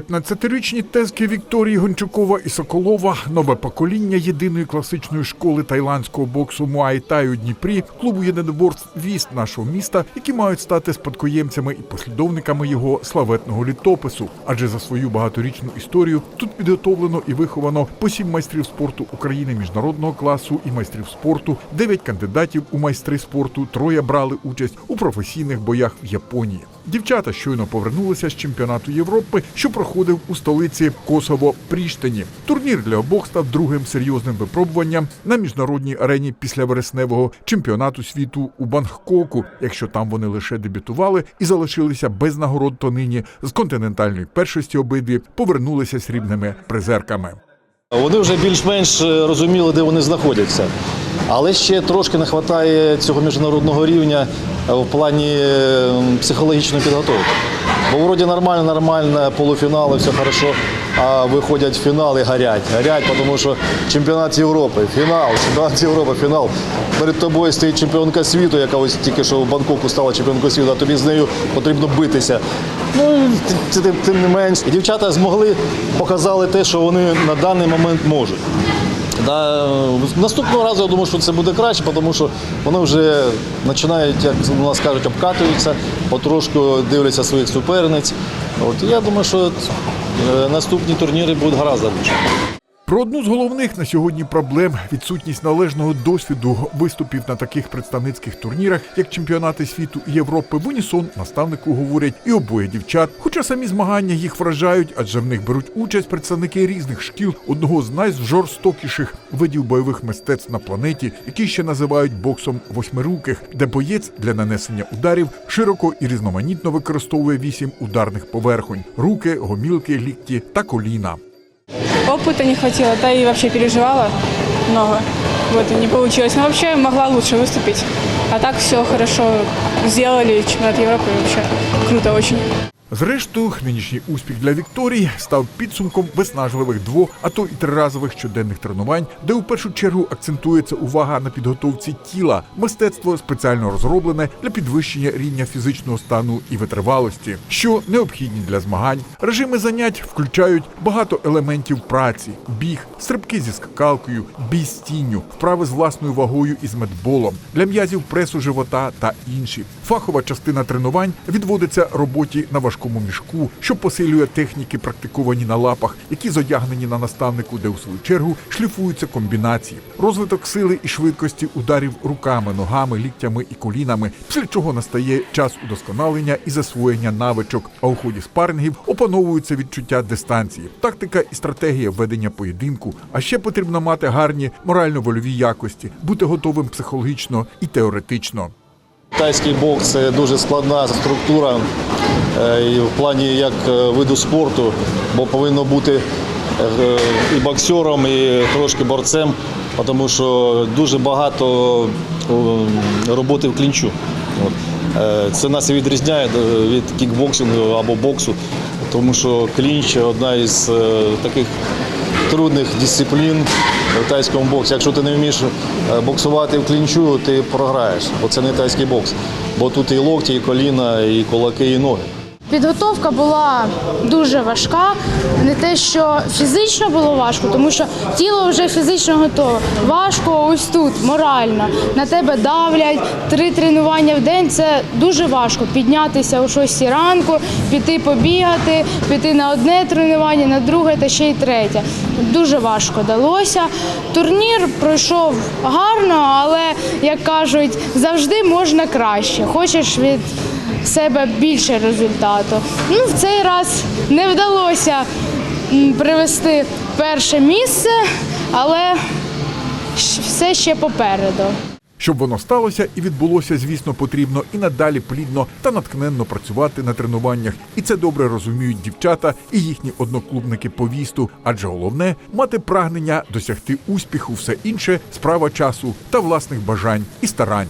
15-річні тезки Вікторії Гончукова і Соколова, нове покоління єдиної класичної школи тайландського боксу Муай-Тай у Дніпрі, клубу єдиноборств віст нашого міста, які мають стати спадкоємцями і послідовниками його славетного літопису. Адже за свою багаторічну історію тут підготовлено і виховано по сім майстрів спорту України міжнародного класу і майстрів спорту, дев'ять кандидатів у майстри спорту, троє брали участь у професійних боях в Японії. Дівчата щойно повернулися з чемпіонату Європи, що проходив у столиці Косово Пріштині. Турнір для обох став другим серйозним випробуванням на міжнародній арені після вересневого чемпіонату світу у Бангкоку. Якщо там вони лише дебютували і залишилися без нагород, то нині з континентальної першості обидві повернулися срібними призерками. Вони вже більш-менш е, розуміли, де вони знаходяться. Але ще трошки не вистачає цього міжнародного рівня е, в плані е, психологічної підготовки. Бо вроді нормально, нормально, полуфінали, все хорошо, а виходять в фінал і горять. Горять, тому що чемпіонат Європи, фінал, чемпіонат Європи, фінал. Перед тобою стоїть чемпіонка світу, яка ось тільки що в Бангкоку стала чемпіонкою світу, а тобі з нею потрібно битися. Ну, тим, не менш. І дівчата змогли, показали те, що вони на даний момент можуть. Да, наступного разу я думаю, що це буде краще, тому що вони вже починають, як у нас кажуть, обкатуються, потрошку дивляться своїх суперниць. От, я думаю, що е, наступні турніри будуть гораздо лучше. Про одну з головних на сьогодні проблем відсутність належного досвіду виступів на таких представницьких турнірах, як чемпіонати світу і Європи, в унісон наставнику говорять і обоє дівчат. Хоча самі змагання їх вражають, адже в них беруть участь представники різних шкіл одного з найжорстокіших видів бойових мистецтв на планеті, які ще називають боксом восьмируких, де боєць для нанесення ударів широко і різноманітно використовує вісім ударних поверхонь: руки, гомілки, лікті та коліна. Опыта не хватило, да и вообще переживала много. Вот и не получилось. Но вообще могла лучше выступить. А так все хорошо сделали. Чемпионат Европы вообще круто очень. Зрештою, нинішній успіх для Вікторії став підсумком виснажливих дво, а то і триразових щоденних тренувань, де у першу чергу акцентується увага на підготовці тіла, мистецтво спеціально розроблене для підвищення рівня фізичного стану і витривалості, що необхідні для змагань. Режими занять включають багато елементів праці: біг, стрибки зі скакалкою, бій з тінню, вправи з власною вагою і з медболом, для м'язів пресу живота та інші. Фахова частина тренувань відводиться роботі на важкому мішку, що посилює техніки, практиковані на лапах, які зодягнені на наставнику, де у свою чергу шліфуються комбінації, розвиток сили і швидкості ударів руками, ногами, ліктями і колінами, після чого настає час удосконалення і засвоєння навичок. А у ході спарингів опановуються відчуття дистанції, тактика і стратегія ведення поєдинку. А ще потрібно мати гарні морально-вольові якості, бути готовим психологічно і теоретично. Тайський бокс це дуже складна структура і в плані як е, виду спорту, бо повинно бути е, і боксером, і трошки борцем, тому що дуже багато е, роботи в клінчу. Е, Це нас відрізняє е, від кікбоксингу або боксу, тому що клінч одна із е, таких трудних дисциплін в тайському боксі. Якщо ти не вмієш е, боксувати в клінчу, ти програєш, бо це не тайський бокс. Бо тут і локті, і коліна, і кулаки, і ноги. Підготовка була дуже важка. Не те, що фізично було важко, тому що тіло вже фізично готове. Важко ось тут, морально. На тебе давлять три тренування в день. Це дуже важко. Піднятися о 6 ранку, піти побігати, піти на одне тренування, на друге та ще й третє. Дуже важко далося. Турнір пройшов гарно, але як кажуть, завжди можна краще. Хочеш від себе більше результату. Ну, в цей раз не вдалося привести перше місце, але все ще попереду. Щоб воно сталося і відбулося, звісно, потрібно і надалі плідно та наткненно працювати на тренуваннях. І це добре розуміють дівчата і їхні одноклубники по вісту. Адже головне мати прагнення досягти успіху, все інше справа часу та власних бажань і старань.